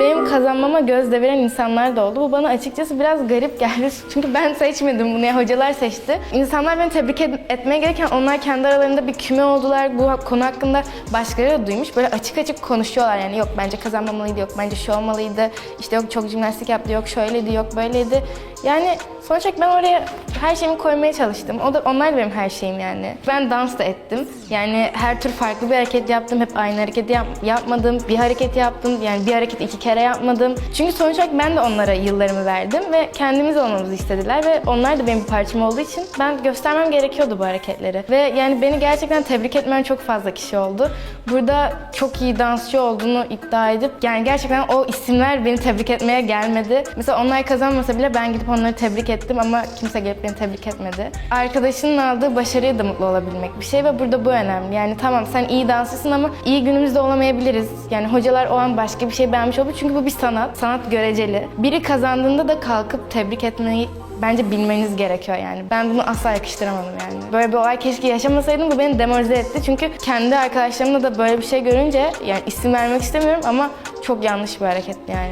Benim kazanmama göz deviren insanlar da oldu. Bu bana açıkçası biraz garip geldi. Çünkü ben seçmedim bunu ya hocalar seçti. İnsanlar beni tebrik ed- etmeye gelirken onlar kendi aralarında bir küme oldular. Bu konu hakkında başkaları da duymuş. Böyle açık açık konuşuyorlar yani yok bence kazanmamalıydı, yok bence şu olmalıydı. İşte yok çok jimnastik yaptı, yok şöyleydi, yok böyleydi. Yani sonuç olarak ben oraya her şeyimi koymaya çalıştım. O da onlar da benim her şeyim yani. Ben dans da ettim. Yani her tür farklı bir hareket yaptım. Hep aynı hareketi yap- yapmadım. Bir hareket yaptım. Yani bir hareket iki kere yapmadım. Çünkü sonuç olarak ben de onlara yıllarımı verdim ve kendimiz olmamızı istediler ve onlar da benim bir parçam olduğu için ben göstermem gerekiyordu bu hareketleri. Ve yani beni gerçekten tebrik etmeyen çok fazla kişi oldu. Burada çok iyi dansçı olduğunu iddia edip yani gerçekten o isimler beni tebrik etmeye gelmedi. Mesela onlar kazanmasa bile ben gidip onları tebrik ettim ama kimse gelip beni tebrik etmedi. Arkadaşının aldığı başarıya da mutlu olabilmek bir şey ve burada bu önemli. Yani tamam sen iyi dansçısın ama iyi günümüzde olamayabiliriz. Yani hocalar o an başka bir şey beğenmiş olabilir çünkü bu bir sanat. Sanat göreceli. Biri kazandığında da kalkıp tebrik etmeyi bence bilmeniz gerekiyor yani. Ben bunu asla yakıştıramadım yani. Böyle bir olay keşke yaşamasaydım bu beni demoralize etti. Çünkü kendi arkadaşlarımda da böyle bir şey görünce yani isim vermek istemiyorum ama çok yanlış bir hareket yani.